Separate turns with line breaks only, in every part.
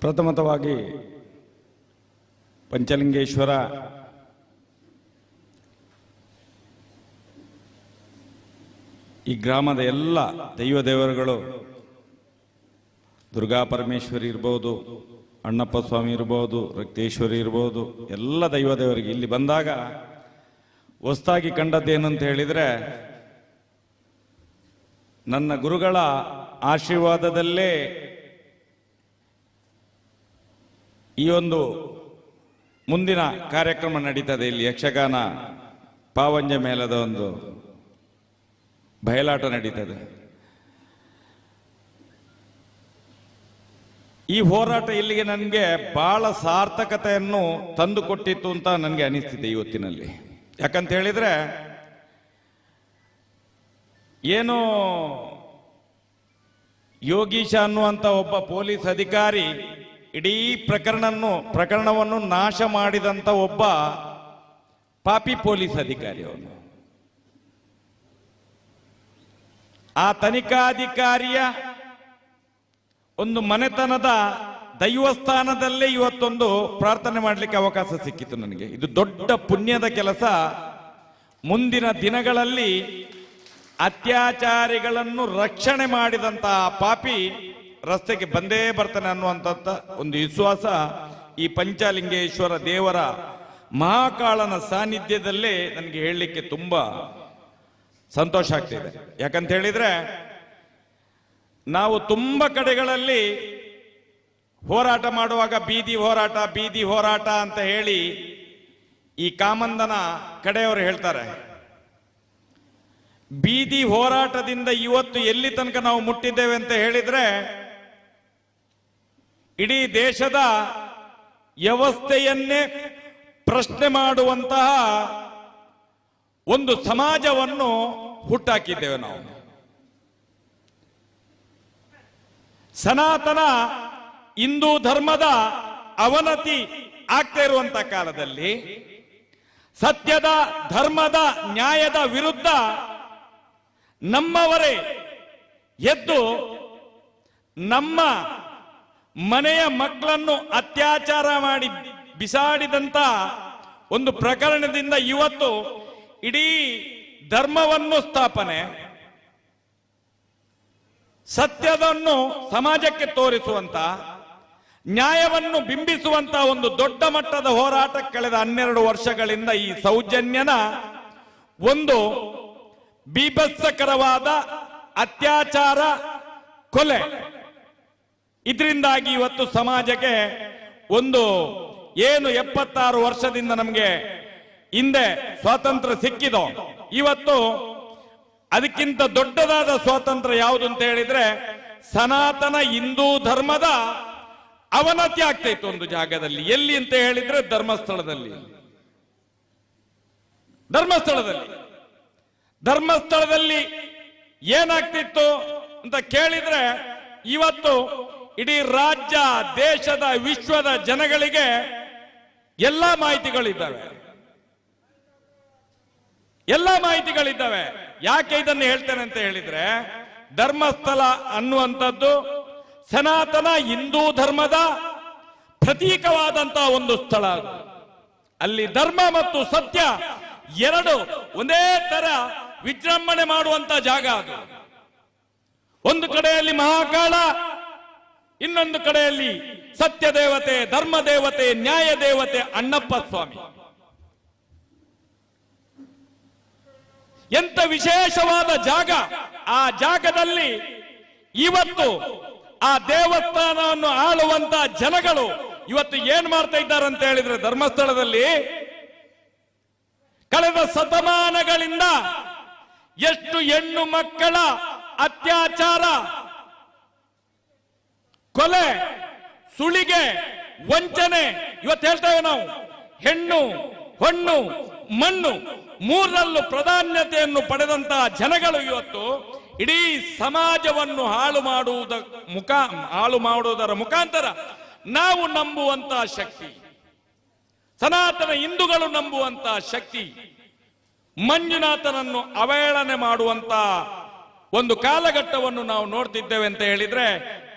ಪ್ರಥಮತವಾಗಿ ಪಂಚಲಿಂಗೇಶ್ವರ ಈ ಗ್ರಾಮದ ಎಲ್ಲ ದೈವ ದೇವರುಗಳು, ದುರ್ಗಾ ಪರಮೇಶ್ವರಿ ಇರ್ಬೋದು, ಅಣ್ಣಪ್ಪ ಸ್ವಾಮಿ ಇರ್ಬೋದು, ರಕ್ತೇಶ್ವರಿ ಇರ್ಬೋದು, ಎಲ್ಲ ದೈವ ದೇವರಿಗೆ ಇಲ್ಲಿ ಬಂದಾಗ ಹೊಸ್ತಾಗಿ ಕಂಡದ್ದೇನಂತ ಹೇಳಿದರೆ ನನ್ನ ಗುರುಗಳ ಆಶೀರ್ವಾದದಲ್ಲೇ ಈ ಒಂದು ಮುಂದಿನ ಕಾರ್ಯಕ್ರಮ ನಡೀತದೆ ಇಲ್ಲಿ ಯಕ್ಷಗಾನ ಪಾವಂಜ ಮೇಲದ ಒಂದು ಬಯಲಾಟ ನಡೀತದೆ. ಈ ಹೋರಾಟ ಇಲ್ಲಿಗೆ ನನಗೆ ಬಹಳ ಸಾರ್ಥಕತೆಯನ್ನು ತಂದುಕೊಟ್ಟಿತ್ತು ಅಂತ ನನಗೆ ಅನಿಸ್ತಿದೆ ಇವತ್ತಿನಲ್ಲಿ. ಯಾಕಂತ ಹೇಳಿದ್ರೆ, ಏನು ಯೋಗೀಶ ಅನ್ನುವಂಥ ಒಬ್ಬ ಪೊಲೀಸ್ ಅಧಿಕಾರಿ ಇಡೀ ಪ್ರಕರಣವನ್ನು ಪ್ರಕರಣವನ್ನು ನಾಶ ಮಾಡಿದಂಥ ಒಬ್ಬ ಪಾಪಿ ಪೊಲೀಸ್ ಅಧಿಕಾರಿ ಅವನು. ಆ ತನಿಖಾಧಿಕಾರಿಯ ಒಂದು ಮನೆತನದ ದೈವಸ್ಥಾನದಲ್ಲೇ ಇವತ್ತೊಂದು ಪ್ರಾರ್ಥನೆ ಮಾಡಲಿಕ್ಕೆ ಅವಕಾಶ ಸಿಕ್ಕಿತು ನನಗೆ. ಇದು ದೊಡ್ಡ ಪುಣ್ಯದ ಕೆಲಸ. ಮುಂದಿನ ದಿನಗಳಲ್ಲಿ ಅತ್ಯಾಚಾರಿಗಳನ್ನು ರಕ್ಷಣೆ ಮಾಡಿದಂತಹ ಪಾಪಿ ರಸ್ತೆಗೆ ಬಂದೇ ಬರ್ತಾನೆ ಅನ್ನುವಂಥ ಒಂದು ವಿಶ್ವಾಸ ಈ ಪಂಚಲಿಂಗೇಶ್ವರ ದೇವರ ಮಹಾಕಾಳನ ಸಾನ್ನಿಧ್ಯದಲ್ಲೇ ನನಗೆ ಹೇಳಲಿಕ್ಕೆ ತುಂಬ ಸಂತೋಷ ಆಗ್ತಿದೆ. ಯಾಕಂತ ಹೇಳಿದ್ರೆ, ನಾವು ತುಂಬ ಕಡೆಗಳಲ್ಲಿ ಹೋರಾಟ ಮಾಡುವಾಗ ಬೀದಿ ಹೋರಾಟ ಬೀದಿ ಹೋರಾಟ ಅಂತ ಹೇಳಿ ಈ ಕಾಮಂದನ ಕಡೆಯವರು ಹೇಳ್ತಾರೆ. ಬೀದಿ ಹೋರಾಟದಿಂದ ಇವತ್ತು ಎಲ್ಲಿ ತನಕ ನಾವು ಮುಟ್ಟಿದ್ದೇವೆ ಅಂತ ಹೇಳಿದ್ರೆ ಇಡೀ ದೇಶದ ವ್ಯವಸ್ಥೆಯನ್ನೇ ಪ್ರಶ್ನೆ ಮಾಡುವಂತಹ ಒಂದು ಸಮಾಜವನ್ನು ಹುಟ್ಟಾಕಿದ್ದೇವೆ ನಾವು. ಸನಾತನ ಹಿಂದೂ ಧರ್ಮದ ಅವನತಿ ಆಗ್ತಾ ಇರುವಂತ ಕಾಲದಲ್ಲಿ ಸತ್ಯದ, ಧರ್ಮದ, ನ್ಯಾಯದ ವಿರುದ್ಧ ನಮ್ಮವರೇ ಎದ್ದು ನಮ್ಮ ಮನೆಯ ಮಕ್ಕಳನ್ನು ಅತ್ಯಾಚಾರ ಮಾಡಿ ಬಿಸಾಡಿದಂತ ಒಂದು ಪ್ರಕರಣದಿಂದ ಇವತ್ತು ಇಡೀ ಧರ್ಮವನ್ನು ಸ್ಥಾಪನೆ, ಸತ್ಯವನ್ನು ಸಮಾಜಕ್ಕೆ ತೋರಿಸುವಂತ, ನ್ಯಾಯವನ್ನು ಬಿಂಬಿಸುವಂತ ಒಂದು ದೊಡ್ಡ ಮಟ್ಟದ ಹೋರಾಟ ಕಳೆದ ಹನ್ನೆರಡು ವರ್ಷಗಳಿಂದ ಈ ಸೌಜನ್ಯನ ಒಂದು ಬೀಭತ್ಸಕರವಾದ ಅತ್ಯಾಚಾರ ಕೊಲೆ. ಇದರಿಂದಾಗಿ ಇವತ್ತು ಸಮಾಜಕ್ಕೆ ಒಂದು ಏನು ಎಪ್ಪತ್ತಾರು ವರ್ಷದಿಂದ ನಮಗೆ ಹಿಂದೆ ಸ್ವಾತಂತ್ರ್ಯ ಸಿಕ್ಕಿದೋ, ಇವತ್ತು ಅದಕ್ಕಿಂತ ದೊಡ್ಡದಾದ ಸ್ವಾತಂತ್ರ್ಯ ಯಾವುದು ಅಂತ ಹೇಳಿದ್ರೆ ಸನಾತನ ಹಿಂದೂ ಧರ್ಮದ ಅವನತಿ ಆಗ್ತಾ ಒಂದು ಜಾಗದಲ್ಲಿ. ಎಲ್ಲಿ ಅಂತ ಹೇಳಿದ್ರೆ ಧರ್ಮಸ್ಥಳದಲ್ಲಿ. ಧರ್ಮಸ್ಥಳದಲ್ಲಿ. ಧರ್ಮಸ್ಥಳದಲ್ಲಿ ಏನಾಗ್ತಿತ್ತು ಅಂತ ಕೇಳಿದ್ರೆ ಇವತ್ತು ಇಡೀ ರಾಜ್ಯ, ದೇಶದ, ವಿಶ್ವದ ಜನಗಳಿಗೆ ಎಲ್ಲ ಮಾಹಿತಿಗಳಿದ್ದಾವೆ. ಎಲ್ಲ ಮಾಹಿತಿಗಳಿದ್ದಾವೆ. ಯಾಕೆ ಇದನ್ನು ಹೇಳ್ತೇನೆ ಅಂತ ಹೇಳಿದ್ರೆ, ಧರ್ಮಸ್ಥಳ ಅನ್ನುವಂಥದ್ದು ಸನಾತನ ಹಿಂದೂ ಧರ್ಮದ ಪ್ರತೀಕವಾದಂತಹ ಒಂದು ಸ್ಥಳ ಅದು. ಅಲ್ಲಿ ಧರ್ಮ ಮತ್ತು ಸತ್ಯ ಎರಡು ಒಂದೇ ತರ ವಿಜೃಂಭಣೆ ಮಾಡುವಂತ ಜಾಗ ಅದು. ಒಂದು ಕಡೆಯಲ್ಲಿ ಮಹಾಕಾಳ ಇನ್ನೊಂದು ಕಡೆಯಲ್ಲಿ ಸತ್ಯ ದೇವತೆ ಧರ್ಮ ದೇವತೆ ನ್ಯಾಯ ದೇವತೆ ಅಣ್ಣಪ್ಪ ಸ್ವಾಮಿ. ಎಂತ ವಿಶೇಷವಾದ ಜಾಗ ಆ ಜಾಗದಲ್ಲಿ ಇವತ್ತು ಆ ದೇವಸ್ಥಾನವನ್ನು ಆಳುವಂತ ಜನಗಳು ಇವತ್ತು ಏನ್ ಮಾಡ್ತಾ ಇದ್ದಾರೆ ಅಂತ ಹೇಳಿದ್ರೆ ಧರ್ಮಸ್ಥಳದಲ್ಲಿ ಕಳೆದ ಶತಮಾನಗಳಿಂದ ಎಷ್ಟು ಹೆಣ್ಣು ಮಕ್ಕಳ ಅತ್ಯಾಚಾರ ಕೊಲೆ, ಸುಳಿಗೆ, ವಂಚನೆ, ಇವತ್ತು ಹೇಳ್ತೇವೆ ನಾವು. ಹೆಣ್ಣು, ಹೊಣ್ಣು, ಮಣ್ಣು, ಮೂರರಲ್ಲೂ ಪ್ರಾಧಾನ್ಯತೆಯನ್ನು ಪಡೆದಂತಹ ಜನಗಳು ಇವತ್ತು ಇಡೀ ಸಮಾಜವನ್ನು ಹಾಳು ಮಾಡುವುದ ಮುಖ, ಹಾಳು ಮಾಡುವುದರ ಮುಖಾಂತರ ನಾವು ನಂಬುವಂತಹ ಶಕ್ತಿ. ಸನಾತನ ಹಿಂದೂಗಳು ನಂಬುವಂತಹ ಶಕ್ತಿ. ಮಂಜುನಾಥನನ್ನು ಅವಹೇಳನೆ ಮಾಡುವಂತ ಒಂದು ಕಾಲಘಟ್ಟವನ್ನು ನಾವು ನೋಡ್ತಿದ್ದೇವೆ ಅಂತ ಹೇಳಿದ್ರೆ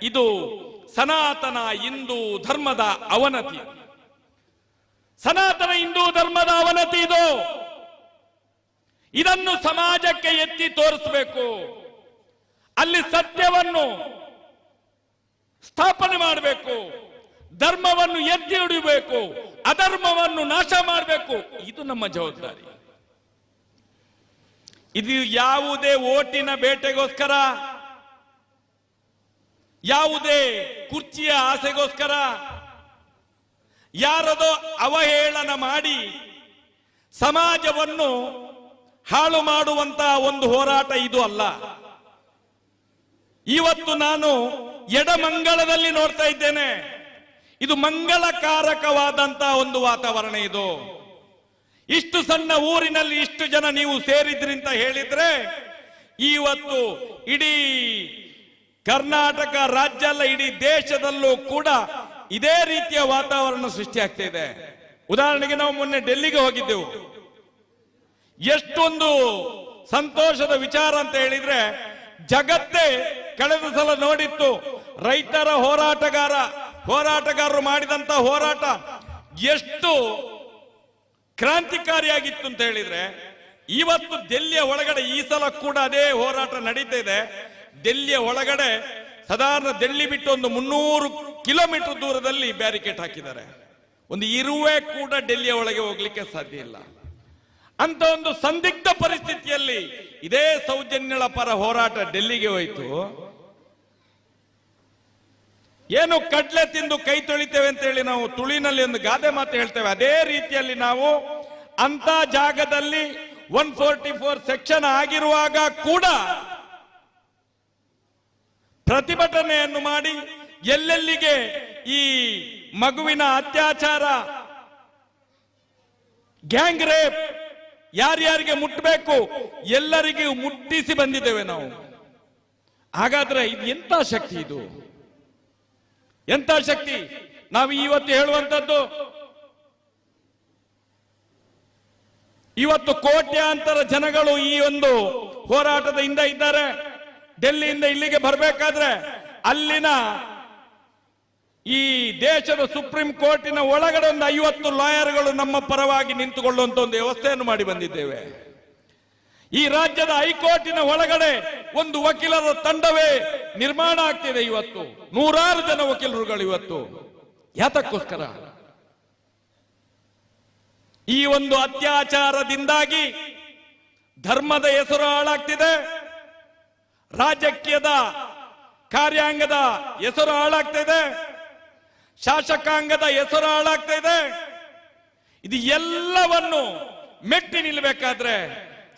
ಇದು ಸನಾತನ ಹಿಂದೂ ಧರ್ಮದ ಅವನತಿ. ಸನಾತನ ಹಿಂದೂ ಧರ್ಮದ ಅವನತಿ ಇದು. ಇದನ್ನು ಸಮಾಜಕ್ಕೆ ಎತ್ತಿ ತೋರಿಸಬೇಕು. ಅಲ್ಲಿ ಸತ್ಯವನ್ನು ಸ್ಥಾಪನೆ ಮಾಡಬೇಕು. ಧರ್ಮವನ್ನು ಎತ್ತಿ ಹಿಡಿಯಬೇಕು ಅಧರ್ಮವನ್ನು ನಾಶ ಮಾಡಬೇಕು. ಇದು ನಮ್ಮ ಜವಾಬ್ದಾರಿ. ಇದು ಯಾವುದೇ ಓಟಿನ ಬೇಟೆಗೋಸ್ಕರ ಯಾವುದೇ ಕುರ್ಚಿಯ ಆಸೆಗೋಸ್ಕರ ಯಾರದೋ ಅವಹೇಳನ ಮಾಡಿ ಸಮಾಜವನ್ನು ಹಾಳು ಮಾಡುವಂತಹ ಒಂದು ಹೋರಾಟ ಇದು ಅಲ್ಲ. ಇವತ್ತು ನಾನು ಎಡಮಂಗಳದಲ್ಲಿ ನೋಡ್ತಾ ಇದ್ದೇನೆ. ಇದು ಮಂಗಳಕಾರಕವಾದಂತಹ ಒಂದು ವಾತಾವರಣ ಇದು. ಇಷ್ಟು ಸಣ್ಣ ಊರಿನಲ್ಲಿ ಇಷ್ಟು ಜನ ನೀವು ಸೇರಿದ್ರಿ ಅಂತ ಹೇಳಿದ್ರೆ ಇವತ್ತು ಇಡೀ ಕರ್ನಾಟಕ ರಾಜ್ಯ ಅಲ್ಲ ಇಡೀ ದೇಶದಲ್ಲೂ ಕೂಡ ಇದೇ ರೀತಿಯ ವಾತಾವರಣ ಸೃಷ್ಟಿ ಆಗ್ತಾ ಇದೆ. ಉದಾಹರಣೆಗೆ ನಾವು ಮೊನ್ನೆ ಡೆಲ್ಲಿಗೆ ಹೋಗಿದ್ದೆವು. ಎಷ್ಟೊಂದು ಸಂತೋಷದ ವಿಚಾರ ಅಂತ ಹೇಳಿದ್ರೆ, ಜಗತ್ತೇ ಕಳೆದ ಸಲ ನೋಡಿತ್ತು, ರೈತರ ಹೋರಾಟಗಾರ, ಹೋರಾಟಗಾರರು ಮಾಡಿದಂತ ಹೋರಾಟ ಎಷ್ಟು ಕ್ರಾಂತಿಕಾರಿಯಾಗಿತ್ತು ಅಂತ ಹೇಳಿದ್ರೆ, ಇವತ್ತು ದೆಲ್ಲಿಯ ಒಳಗಡೆ ಈ ಸಲ ಕೂಡ ಅದೇ ಹೋರಾಟ ನಡೀತಾ ಇದೆ. ಡೆಲ್ಲಿಯ ಒಳಗಡೆ ಸಾಧಾರಣ ಡೆಲ್ಲಿ ಬಿಟ್ಟು ಒಂದು ಮುನ್ನೂರು ಕಿಲೋಮೀಟರ್ ದೂರದಲ್ಲಿ ಬ್ಯಾರಿಕೇಡ್ ಹಾಕಿದ್ದಾರೆ. ಒಂದು ಇರುವೆ ಕೂಡ ಡೆಲ್ಲಿಯ ಒಳಗೆ ಹೋಗ್ಲಿಕ್ಕೆ ಸಾಧ್ಯ ಇಲ್ಲ. ಅಂತ ಒಂದು ಸಂದಿಗ್ಧ ಪರಿಸ್ಥಿತಿಯಲ್ಲಿ ಇದೇ ಸೌಜನ್ಯಳ ಪರ ಹೋರಾಟ ಡೆಲ್ಲಿಗೆ ಹೋಯಿತು. ಏನು ಕಡ್ಲೆ ತಿಂದು ಕೈ ತೊಳಿತೇವೆ ಅಂತ ಹೇಳಿ ನಾವು ತುಳಿನಲ್ಲಿ ಒಂದು ಗಾದೆ ಮಾತು ಹೇಳ್ತೇವೆ. ಅದೇ ರೀತಿಯಲ್ಲಿ ನಾವು ಅಂತ ಜಾಗದಲ್ಲಿ ಒನ್ ಫೋರ್ಟಿ ಫೋರ್ ಸೆಕ್ಷನ್ ಆಗಿರುವಾಗ ಕೂಡ ಪ್ರತಿಭಟನೆಯನ್ನು ಮಾಡಿ ಎಲ್ಲೆಲ್ಲಿಗೆ ಈ ಮಗುವಿನ ಅತ್ಯಾಚಾರ, ಗ್ಯಾಂಗ್ ರೇಪ್ ಯಾರ್ಯಾರಿಗೆ ಮುಟ್ಟಬೇಕು ಎಲ್ಲರಿಗೂ ಮುಟ್ಟಿಸಿ ಬಂದಿದ್ದೇವೆ ನಾವು. ಹಾಗಾದ್ರೆ ಇದು ಎಂತ ಶಕ್ತಿ ಇದು? ಎಂತ ಶಕ್ತಿ? ನಾವು ಇವತ್ತು ಹೇಳುವಂತದ್ದು ಇವತ್ತು ಕೋಟ್ಯಾಂತರ ಜನಗಳು ಈ ಒಂದು ಹೋರಾಟದ ಹಿಂದೆ ಇದ್ದಾರೆ. ಡೆಲ್ಲಿಯಿಂದ ಇಲ್ಲಿಗೆ ಬರಬೇಕಾದ್ರೆ ಅಲ್ಲಿನ ಈ ದೇಶದ ಸುಪ್ರೀಂ ಕೋರ್ಟಿನ ಒಳಗಡೆ ಒಂದು ಐವತ್ತು ಲಾಯರ್ಗಳು ನಮ್ಮ ಪರವಾಗಿ ನಿಂತುಕೊಳ್ಳುವಂತ ಒಂದು ವ್ಯವಸ್ಥೆಯನ್ನು ಮಾಡಿ ಬಂದಿದ್ದೇವೆ. ಈ ರಾಜ್ಯದ ಹೈಕೋರ್ಟಿನ ಒಳಗಡೆ ಒಂದು ವಕೀಲರ ತಂಡವೇ ನಿರ್ಮಾಣ ಆಗ್ತಿದೆ ಇವತ್ತು. ನೂರಾರು ಜನ ವಕೀಲರುಗಳು ಇವತ್ತು. ಯಾತಕ್ಕೋಸ್ಕರ? ಈ ಒಂದು ಅತ್ಯಾಚಾರದಿಂದಾಗಿ ಧರ್ಮದ ಹೆಸರು ಹಾಳಾಗ್ತಿದೆ. ರಾಜಕೀಯದ ಕಾರ್ಯಾಂಗದ ಹೆಸರು ಹಾಳಾಗ್ತಾ ಇದೆ ಶಾಸಕಾಂಗದ ಹೆಸರು ಹಾಳಾಗ್ತಾ ಇದೆ ಇದು ಎಲ್ಲವನ್ನು ಮೆಟ್ಟಿ ನಿಲ್ಬೇಕಾದ್ರೆ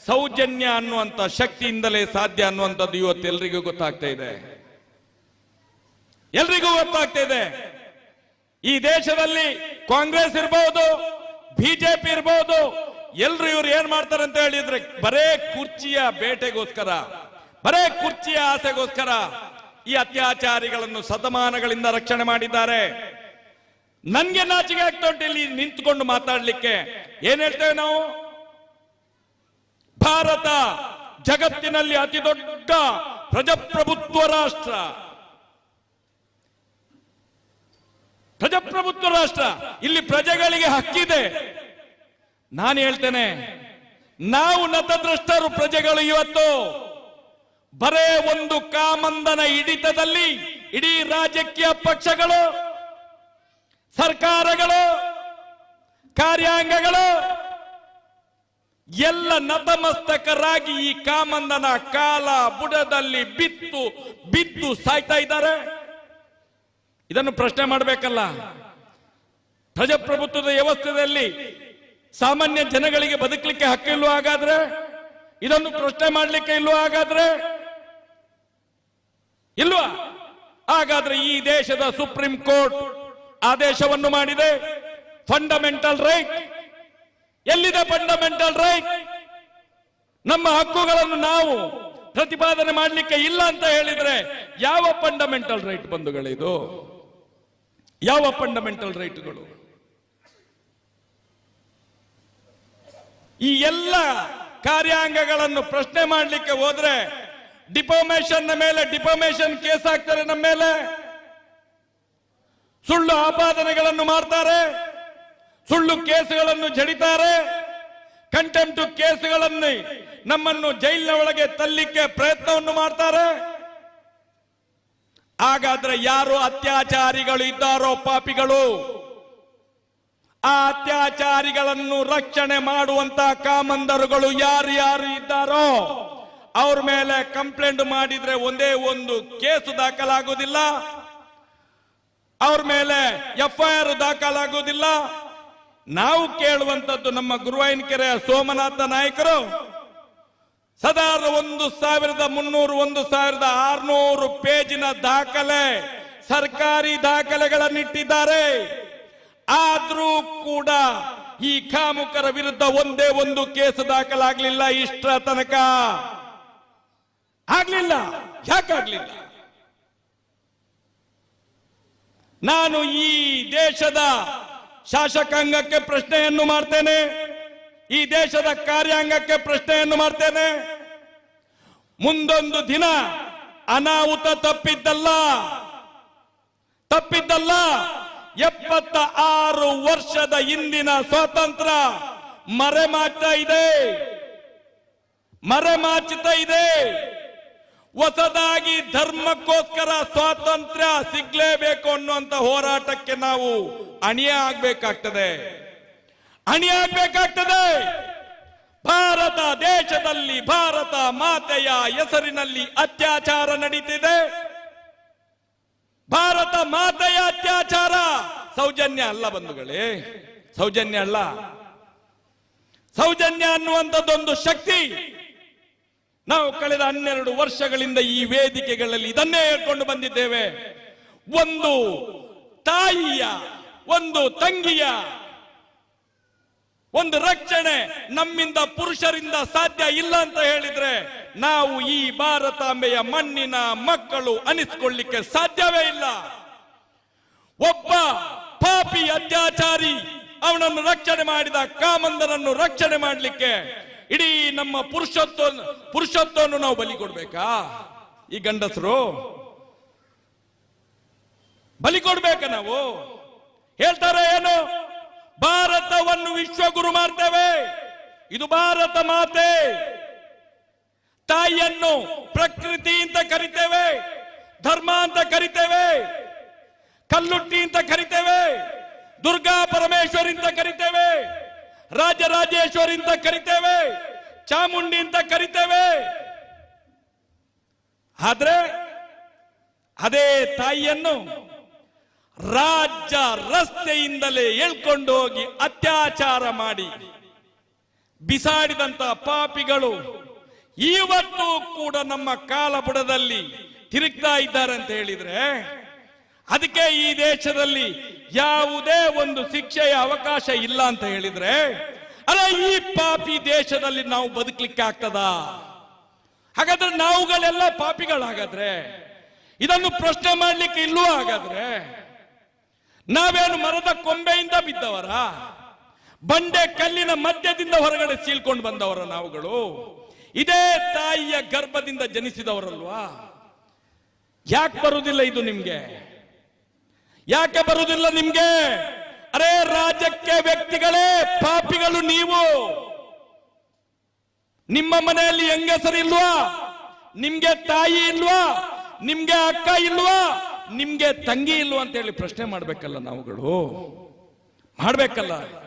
ಸೌಜನ್ಯ ಅನ್ನುವಂತ ಶಕ್ತಿಯಿಂದಲೇ ಸಾಧ್ಯ ಅನ್ನುವಂಥದ್ದು ಇವತ್ತು ಎಲ್ರಿಗೂ ಗೊತ್ತಾಗ್ತಾ ಇದೆ. ಎಲ್ರಿಗೂ ಗೊತ್ತಾಗ್ತಾ ಇದೆ. ಈ ದೇಶದಲ್ಲಿ ಕಾಂಗ್ರೆಸ್ ಇರಬಹುದು ಬಿಜೆಪಿ ಇರಬಹುದು ಎಲ್ರು ಇವ್ರು ಏನ್ ಮಾಡ್ತಾರೆ ಅಂತ ಹೇಳಿದ್ರೆ ಬರೇ ಕುರ್ಚಿಯ ಬೇಟೆಗೋಸ್ಕರ ಬರೇ ಕುರ್ಚಿಯ ಆಸೆಗೋಸ್ಕರ ಈ ಅತ್ಯಾಚಾರಿಗಳನ್ನು ಶತಮಾನಗಳಿಂದ ರಕ್ಷಣೆ ಮಾಡಿದ್ದಾರೆ. ನನ್ಗೆ ನಾಚಿಕೆ ಆಗ್ತಾ ಇಲ್ಲಿ ನಿಂತ್ಕೊಂಡು ಮಾತಾಡ್ಲಿಕ್ಕೆ. ಏನ್ ಹೇಳ್ತೇವೆ ನಾವು? ಭಾರತ ಜಗತ್ತಿನಲ್ಲಿ ಅತಿ ದೊಡ್ಡ ಪ್ರಜಾಪ್ರಭುತ್ವ ರಾಷ್ಟ್ರ. ಪ್ರಜಾಪ್ರಭುತ್ವ ರಾಷ್ಟ್ರ. ಇಲ್ಲಿ ಪ್ರಜೆಗಳಿಗೆ ಹಕ್ಕಿದೆ. ನಾನು ಹೇಳ್ತೇನೆ, ನಾವು ನತದ್ರಷ್ಟರು ಪ್ರಜೆಗಳು ಇವತ್ತು. ಬರೇ ಒಂದು ಕಾಮಂದನ ಹಿಡಿತದಲ್ಲಿ ಇಡೀ ರಾಜಕೀಯ ಪಕ್ಷಗಳು, ಸರ್ಕಾರಗಳು, ಕಾರ್ಯಾಂಗಗಳು ಎಲ್ಲ ನತಮಸ್ತಕರಾಗಿ ಈ ಕಾಮಂದನ ಕಾಲ ಬುಡದಲ್ಲಿ ಬಿತ್ತು, ಬಿದ್ದು ಸಾಯ್ತಾ ಇದ್ದಾರೆ. ಇದನ್ನು ಪ್ರಶ್ನೆ ಮಾಡಬೇಕಲ್ಲ? ಪ್ರಜಾಪ್ರಭುತ್ವದ ವ್ಯವಸ್ಥೆಯಲ್ಲಿ ಸಾಮಾನ್ಯ ಜನಗಳಿಗೆ ಬದುಕಲಿಕ್ಕೆ ಹಕ್ಕಿಲ್ವೋ ಹಾಗಾದ್ರೆ? ಇದನ್ನು ಪ್ರಶ್ನೆ ಮಾಡಲಿಕ್ಕೆ ಇಲ್ವಾ ಹಾಗಾದ್ರೆ? ಇಲ್ವಾ? ಹಾಗಾದ್ರೆ ಈ ದೇಶದ ಸುಪ್ರೀಂ ಕೋರ್ಟ್ ಆದೇಶವನ್ನು ಮಾಡಿದೆ. ಫಂಡಮೆಂಟಲ್ ರೈಟ್ ಎಲ್ಲಿದೆ ಫಂಡಮೆಂಟಲ್ ರೈಟ್ ನಮ್ಮ ಹಕ್ಕುಗಳನ್ನು ನಾವು ಪ್ರತಿಪಾದನೆ ಮಾಡಲಿಕ್ಕೆ ಇಲ್ಲ ಅಂತ ಹೇಳಿದ್ರೆ ಯಾವ ಫಂಡಮೆಂಟಲ್ ರೈಟ್ ಬಂಧುಗಳಿದು? ಯಾವ ಫಂಡಮೆಂಟಲ್ ರೈಟ್ಗಳು ಈ ಎಲ್ಲ ಕಾರ್ಯಾಂಗಗಳನ್ನು ಪ್ರಶ್ನೆ ಮಾಡಲಿಕ್ಕೆ ಹೋದ್ರೆ ಡಿಫಾಮೇಶನ್ ಮೇಲೆ ಡಿಫಾಮೇಶನ್ ಕೇಸ್ ಹಾಕ್ತಾರೆ ನಮ್ಮ ಮೇಲೆ. ಸುಳ್ಳು ಆಪಾದನೆಗಳನ್ನು ಮಾಡ್ತಾರೆ. ಸುಳ್ಳು ಕೇಸುಗಳನ್ನು ಜಡಿತಾರೆ. ಕಂಟೆಂಪ್ಟ್ ಕೇಸುಗಳನ್ನು ನಮ್ಮನ್ನು ಜೈಲಿನ ಒಳಗೆ ತಲ್ಲಿಕ್ಕೆ ಪ್ರಯತ್ನವನ್ನು ಮಾಡ್ತಾರೆ. ಹಾಗಾದ್ರೆ ಯಾರು ಅತ್ಯಾಚಾರಿಗಳು ಇದ್ದಾರೋ ಪಾಪಿಗಳು? ಆ ಅತ್ಯಾಚಾರಿಗಳನ್ನು ರಕ್ಷಣೆ ಮಾಡುವಂತ ಕಾಮಂದರುಗಳು ಯಾರು ಯಾರು ಇದ್ದಾರೋ? ಅವ್ರ ಮೇಲೆ ಕಂಪ್ಲೇಂಟ್ ಮಾಡಿದ್ರೆ ಒಂದೇ ಒಂದು ಕೇಸು ದಾಖಲಾಗುವುದಿಲ್ಲ. ಅವ್ರ ಮೇಲೆ ಎಫ್ಐಆರ್ ದಾಖಲಾಗುವುದಿಲ್ಲ. ನಾವು ಕೇಳುವಂತದ್ದು ನಮ್ಮ ಗುರುವಾಯಿನಕೆರೆಯ ಸೋಮನಾಥ ನಾಯಕರು. ಸದಾ ಒಂದು ಸಾವಿರದ ಮುನ್ನೂರು ಒಂದು ಸಾವಿರದ ಆರ್ನೂರು ಪೇಜಿನ ದಾಖಲೆ ಸರ್ಕಾರಿ ದಾಖಲೆಗಳನ್ನಿಟ್ಟಿದ್ದಾರೆ. ಆದರೂ ಕೂಡ ಈ ಕಾಮುಕರ ವಿರುದ್ಧ ಒಂದೇ ಒಂದು ಕೇಸು ದಾಖಲಾಗಲಿಲ್ಲ ಇಷ್ಟರ ತನಕ. ಆಗ್ಲಿಲ್ಲ. ಯಾಕಾಗ್ಲಿಲ್ಲ ನಾನು ಈ ದೇಶದ ಶಾಸಕಾಂಗಕ್ಕೆ ಪ್ರಶ್ನೆಯನ್ನು ಮಾಡ್ತೇನೆ, ಈ ದೇಶದ ಕಾರ್ಯಾಂಗಕ್ಕೆ ಪ್ರಶ್ನೆಯನ್ನು ಮಾಡ್ತೇನೆ. ಮುಂದೊಂದು ದಿನ ಅನಾಹುತ ತಪ್ಪಿದ್ದಲ್ಲ. ತಪ್ಪಿದ್ದಲ್ಲ. ಎಪ್ಪತ್ತ ಆರು ವರ್ಷದ ಹಿಂದಿನ ಸ್ವಾತಂತ್ರ್ಯ ಮರೆಮಾಚ್ತಾ ಇದೆ. ಮರೆಮಾಚುತ್ತಾ ಇದೆ. ಹೊಸದಾಗಿ ಧರ್ಮಕ್ಕೋಸ್ಕರ ಸ್ವಾತಂತ್ರ್ಯ ಸಿಗ್ಲೇಬೇಕು ಅನ್ನುವಂತ ಹೋರಾಟಕ್ಕೆ ನಾವು ಅಣಿಯ ಆಗ್ಬೇಕಾಗ್ತದೆ. ಅಣಿಯ ಆಗ್ಬೇಕಾಗ್ತದೆ. ಭಾರತ ದೇಶದಲ್ಲಿ ಭಾರತ ಮಾತೆಯ ಹೆಸರಿನಲ್ಲಿ ಅತ್ಯಾಚಾರ ನಡೀತಿದೆ. ಭಾರತ ಮಾತೆಯ ಅತ್ಯಾಚಾರ. ಸೌಜನ್ಯ ಅಲ್ಲ ಬಂಧುಗಳೇ, ಸೌಜನ್ಯ ಅಲ್ಲ. ಸೌಜನ್ಯ ಅನ್ನುವಂಥದ್ದೊಂದು ಶಕ್ತಿ. ನಾವು ಕಳೆದ ಹನ್ನೆರಡು ವರ್ಷಗಳಿಂದ ಈ ವೇದಿಕೆಗಳಲ್ಲಿ ಇದನ್ನೇ ಹೇಳ್ಕೊಂಡು ಬಂದಿದ್ದೇವೆ. ಒಂದು ತಾಯಿಯ, ಒಂದು ತಂಗಿಯ, ಒಂದು ರಕ್ಷಣೆ ನಮ್ಮಿಂದ ಪುರುಷರಿಂದ ಸಾಧ್ಯ ಇಲ್ಲ ಅಂತ ಹೇಳಿದ್ರೆ ನಾವು ಈ ಭಾರತಾಂಬೆಯ ಮಣ್ಣಿನ ಮಕ್ಕಳು ಅನಿಸ್ಕೊಳ್ಳಿಕ್ಕೆ ಸಾಧ್ಯವೇ ಇಲ್ಲ. ಒಬ್ಬ ಪಾಪಿ ಅತ್ಯಾಚಾರಿ ಅವನನ್ನು ರಕ್ಷಣೆ ಮಾಡಿದ ಕಾಮಂದರನ್ನು ರಕ್ಷಣೆ ಮಾಡಲಿಕ್ಕೆ ಇಡೀ ನಮ್ಮ ಪುರುಷತ್ವ ಪುರುಷತ್ವವನ್ನು ನಾವು ಬಲಿ ಕೊಡ್ಬೇಕಾ? ಈ ಗಂಡಸರು? ಬಲಿ ಕೊಡ್ಬೇಕ ನಾವು? ಹೇಳ್ತಾರೆ ಏನು? ಭಾರತವನ್ನು ವಿಶ್ವಗುರು ಮಾಡ್ತೇವೆ. ಇದು ಭಾರತ ಮಾತೆ. ತಾಯಿಯನ್ನು ಪ್ರಕೃತಿ ಅಂತ ಕರಿತೇವೆ. ಧರ್ಮ ಅಂತ ಕರಿತೇವೆ. ಕಲ್ಲುಟ್ಟಿ ಅಂತ ಕರಿತೇವೆ. ದುರ್ಗಾ ಪರಮೇಶ್ವರಿ ಅಂತ ಕರಿತೇವೆ. ರಾಜರಾಜೇಶ್ವರಿ ಅಂತ ಕರಿತೇವೆ, ಚಾಮುಂಡಿ ಅಂತ ಕರಿತೇವೆ. ಆದ್ರೆ ಅದೇ ತಾಯಿಯನ್ನು ರಾಜ್ಯ ರಸ್ತೆಯಿಂದಲೇ ಹೇಳ್ಕೊಂಡು ಹೋಗಿ ಅತ್ಯಾಚಾರ ಮಾಡಿ ಬಿಸಾಡಿದಂತ ಪಾಪಿಗಳು ಇವತ್ತು ಕೂಡ ನಮ್ಮ ಕಾಲಬುಡದಲ್ಲಿ ತಿರುಗ್ತಾ ಇದ್ದಾರೆ ಅಂತ ಹೇಳಿದ್ರೆ ಅದಕ್ಕೆ ಈ ದೇಶದಲ್ಲಿ ಯಾವುದೇ ಒಂದು ಶಿಕ್ಷೆಯ ಅವಕಾಶ ಇಲ್ಲ ಅಂತ ಹೇಳಿದ್ರೆ ಅಲ್ಲ ಈ ಪಾಪಿ ದೇಶದಲ್ಲಿ ನಾವು ಬದುಕಲಿಕ್ಕೆ ಆಗ್ತದ? ಹಾಗಾದ್ರೆ ನಾವುಗಳೆಲ್ಲ ಪಾಪಿಗಳಾಗಾದ್ರೆ, ಇದನ್ನು ಪ್ರಶ್ನೆ ಮಾಡ್ಲಿಕ್ಕೆ ಇಲ್ಲೂ ಹಾಗಾದ್ರೆ, ನಾವೇನು ಮರದ ಕೊಂಬೆಯಿಂದ ಬಿದ್ದವರ? ಬಂಡೆ ಕಲ್ಲಿನ ಮಧ್ಯದಿಂದ ಹೊರಗಡೆ ಸೀಳ್ಕೊಂಡು ಬಂದವರ ನಾವುಗಳು? ಇದೇ ತಾಯಿಯ ಗರ್ಭದಿಂದ ಜನಿಸಿದವರಲ್ವಾ? ಯಾಕೆ ಬರುವುದಿಲ್ಲ ಇದು ನಿಮ್ಗೆ? ಯಾಕೆ ಬರುವುದಿಲ್ಲ ನಿಮ್ಗೆ? ಅರೆ, ರಾಜ್ಯಕ್ಕೆ ವ್ಯಕ್ತಿಗಳೇ, ಪಾಪಿಗಳು ನೀವು. ನಿಮ್ಮ ಮನೆಯಲ್ಲಿ ಹೆಂಗಸರಿಲ್ವಾ ನಿಮ್ಗೆ ತಾಯಿ ಇಲ್ವಾ? ನಿಮ್ಗೆ ಅಕ್ಕ ಇಲ್ವಾ? ನಿಮ್ಗೆ ತಂಗಿ ಇಲ್ವಾ ಅಂತ ಹೇಳಿ ಪ್ರಶ್ನೆ ಮಾಡ್ಬೇಕಲ್ಲ ನಾವುಗಳು. ಮಾಡ್ಬೇಕಲ್ಲ.